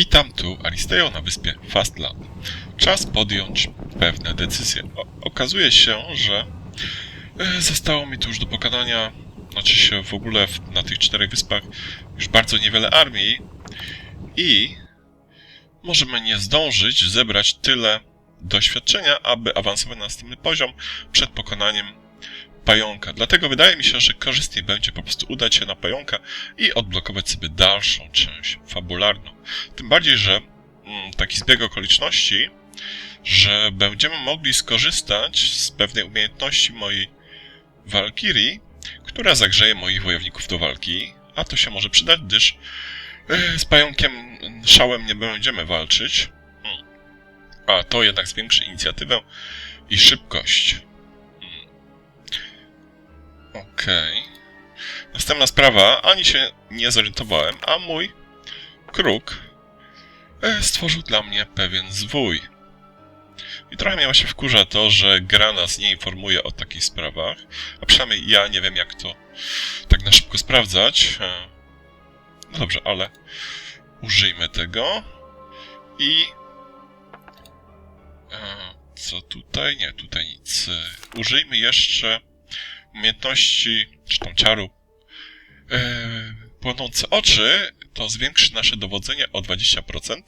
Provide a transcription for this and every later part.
Witam tu Aristeo na wyspie Fastland. Czas podjąć pewne decyzje. O, okazuje się, że e, zostało mi tu już do pokonania, znaczy się w ogóle w, na tych czterech wyspach już bardzo niewiele armii i możemy nie zdążyć zebrać tyle doświadczenia, aby awansować na następny poziom przed pokonaniem pająka. Dlatego wydaje mi się, że korzystniej będzie po prostu udać się na pająka i odblokować sobie dalszą część fabularną. Tym bardziej, że mm, taki zbieg okoliczności, że będziemy mogli skorzystać z pewnej umiejętności mojej Walkirii, która zagrzeje moich wojowników do walki, a to się może przydać, gdyż e, z pająkiem mm, szałem nie będziemy walczyć, Mm. a to jednak zwiększy inicjatywę i szybkość. Okej. Następna sprawa, ani się nie zorientowałem, a mój kruk e, stworzył dla mnie pewien zwój. I trochę mnie właśnie wkurza to, że gra nas nie informuje o takich sprawach, a przynajmniej ja nie wiem jak to tak na szybko sprawdzać. E, No dobrze, ale użyjmy tego i... e, Co tutaj? Nie, tutaj nic. Użyjmy jeszcze umiejętności, czy tam ciaru e, płonące oczy, to zwiększy nasze dowodzenie o 20%.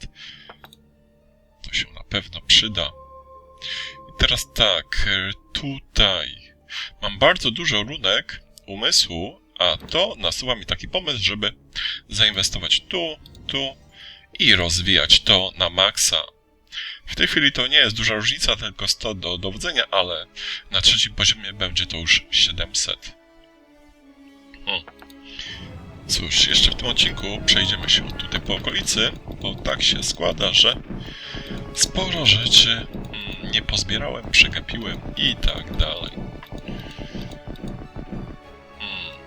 To się na pewno przyda. I teraz tak, e, tutaj mam bardzo dużo runek umysłu, a to nasuwa mi taki pomysł, żeby zainwestować tu, tu i rozwijać to na maksa. W tej chwili to nie jest duża różnica, tylko 100 do dowodzenia, ale na trzecim poziomie będzie to już 700. Hmm. Cóż, jeszcze w tym odcinku przejdziemy się tutaj po okolicy, bo tak się składa, że sporo rzeczy mm, nie pozbierałem, przegapiłem i tak dalej. Hmm.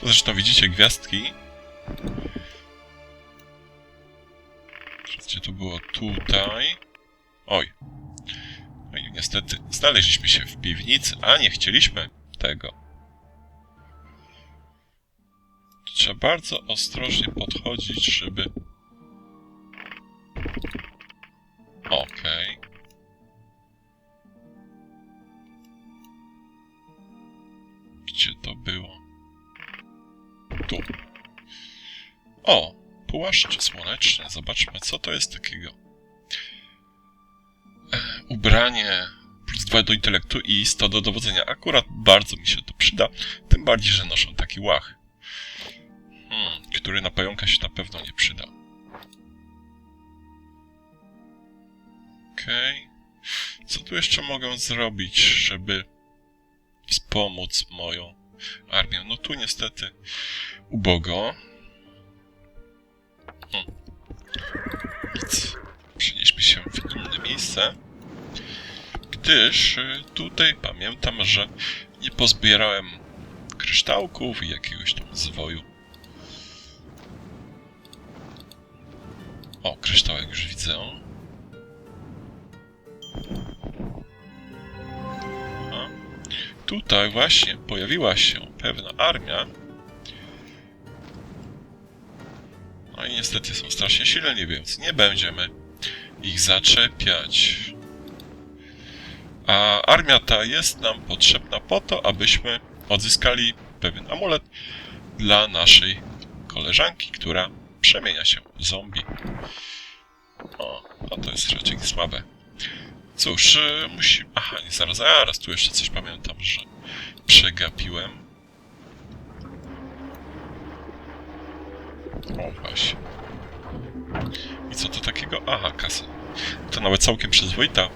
To zresztą widzicie gwiazdki. Gdzie to było? Tutaj. Oj. No i niestety znaleźliśmy się w piwnicy, a nie chcieliśmy tego. Trzeba bardzo ostrożnie podchodzić, żeby... Okej. Gdzie to było? Tu. O! Płaszcze słoneczne. Zobaczmy, co to jest takiego. E, ubranie plus 2 do intelektu i 100 do dowodzenia. Akurat bardzo mi się to przyda. Tym bardziej, że noszą taki łach. Hmm, który na pająka się na pewno nie przyda. Okej. Co tu jeszcze mogę zrobić, żeby wspomóc moją armię? No tu niestety ubogo. Hmm. Nic. Przenieśmy się w inne miejsce. Gdyż y, tutaj pamiętam, że nie pozbierałem kryształków i jakiegoś tam zwoju. O, kryształek już widzę. Tutaj właśnie pojawiła się pewna armia. Niestety są strasznie silni, więc nie będziemy ich zaczepiać. A armia ta jest nam potrzebna po to, abyśmy odzyskali pewien amulet dla naszej koleżanki, która przemienia się w zombie. O, no to jest raczej słabe. Cóż, y, musi... Aha, nie, zaraz, zaraz, tu jeszcze coś pamiętam, że przegapiłem. O, właśnie. I co to takiego? Aha, kasa. To nawet całkiem przyzwoita.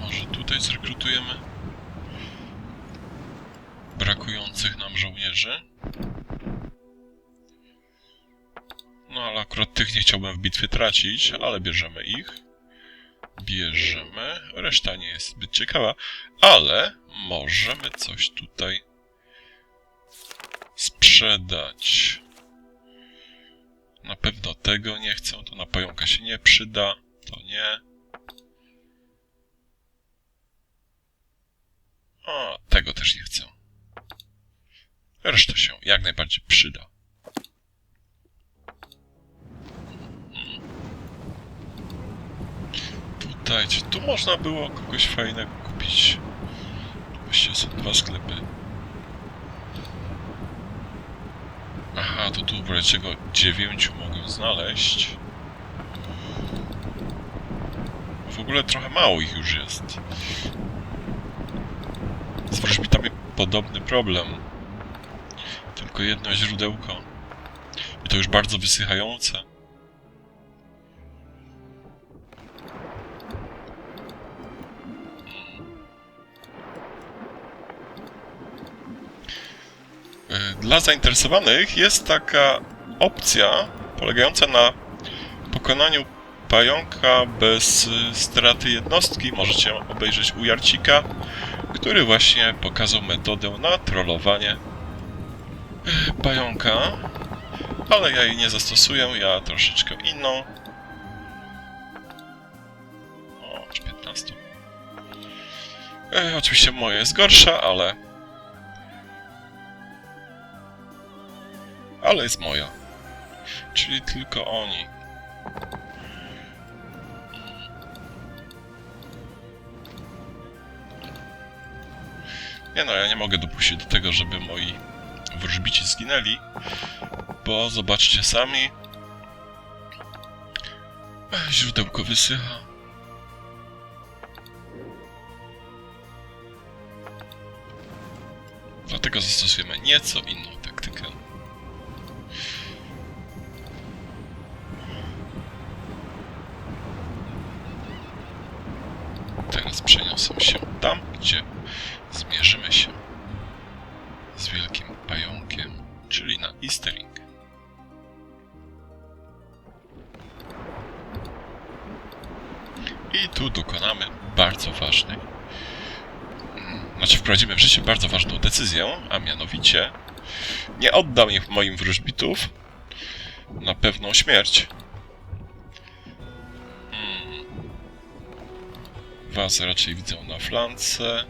Może tutaj zrekrutujemy brakujących nam żołnierzy? No ale akurat tych nie chciałbym w bitwie tracić, ale bierzemy ich. Bierzemy. Reszta nie jest zbyt ciekawa, ale możemy coś tutaj sprzedać. Na pewno tego nie chcę, to na pająka się nie przyda, to nie. O, tego też nie chcę. Reszta się jak najbardziej przyda. Hmm. Czy tu można było kogoś fajnego kupić? Właściwie są dwa sklepy. Aha, to tu czego dziewięciu mogę znaleźć. W ogóle trochę mało ich już jest. Z wróżbitami podobny problem. Tylko jedno źródełko. I to już bardzo wysychające. Dla zainteresowanych jest taka opcja polegająca na pokonaniu pająka bez straty jednostki. Możecie obejrzeć u Jarcika, który właśnie pokazał metodę na trollowanie pająka. Ale ja jej nie zastosuję, ja troszeczkę inną. O, czy 15. E, oczywiście moja jest gorsza, ale... Ale jest moja. Czyli tylko oni. Nie no, ja nie mogę dopuścić do tego, żeby moi wróżbici zginęli, bo zobaczcie sami. Źródełko wysycha. Dlatego zastosujemy nieco inną przeniosę się tam, gdzie zmierzymy się z wielkim pająkiem, czyli na Eastering. I tu dokonamy bardzo ważnej, znaczy wprowadzimy w życie bardzo ważną decyzję, a mianowicie nie oddam ich moim wróżbitów na pewną śmierć. Was raczej widzę na flance.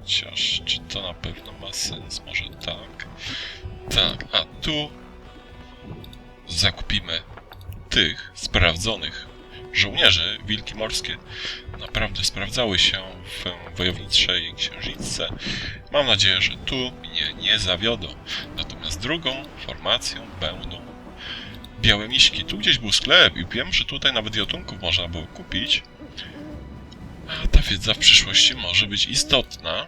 Chociaż, czy to na pewno ma sens? Może tak. Tak, a tu zakupimy tych sprawdzonych żołnierzy. Wilki morskie naprawdę sprawdzały się w wojowniczej księżniczce. Mam nadzieję, że tu mnie nie zawiodą. Natomiast drugą formacją będą białe miśki. Tu gdzieś był sklep i wiem, że tutaj nawet jotunków można było kupić. A ta wiedza w przyszłości może być istotna,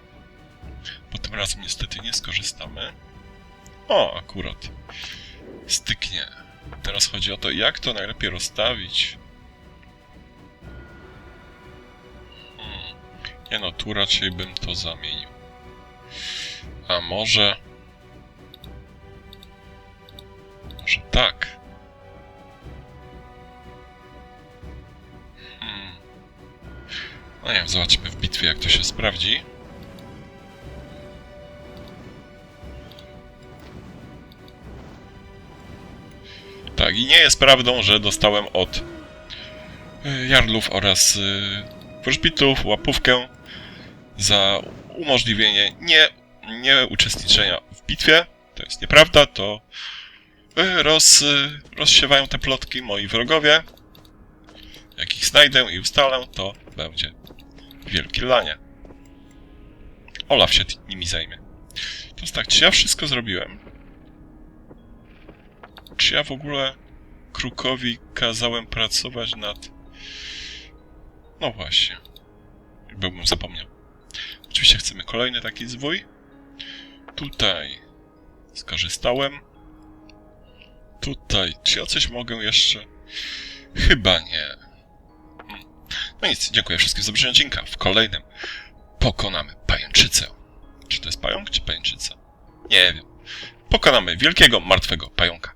bo tym razem niestety nie skorzystamy. O, akurat. Styknie. Teraz chodzi o to, jak to najlepiej rozstawić. Hmm. Nie no, tu raczej bym to zamienił. A może... Może tak. No nie wiem, zobaczymy w bitwie, jak to się sprawdzi. Tak, i nie jest prawdą, że dostałem od y, Jarlów oraz y, wróżbitów łapówkę za umożliwienie nie, nie uczestniczenia w bitwie. To jest nieprawda, to y, roz, rozsiewają te plotki moi wrogowie. Jak ich znajdę i ustalę, to będzie wielkie lanie. Olaf się nimi zajmie. To tak, czy ja wszystko zrobiłem? Czy ja w ogóle Krukowi kazałem pracować nad... No właśnie. Byłbym zapomniał. Oczywiście chcemy kolejny taki zwój. Tutaj skorzystałem. Tutaj. Czy ja coś mogę jeszcze? Chyba nie. No nic, dziękuję wszystkim za obejrzenie odcinka. W kolejnym pokonamy pajęczycę. Czy to jest pająk, czy pajęczyca? Nie wiem. Pokonamy wielkiego, martwego pająka.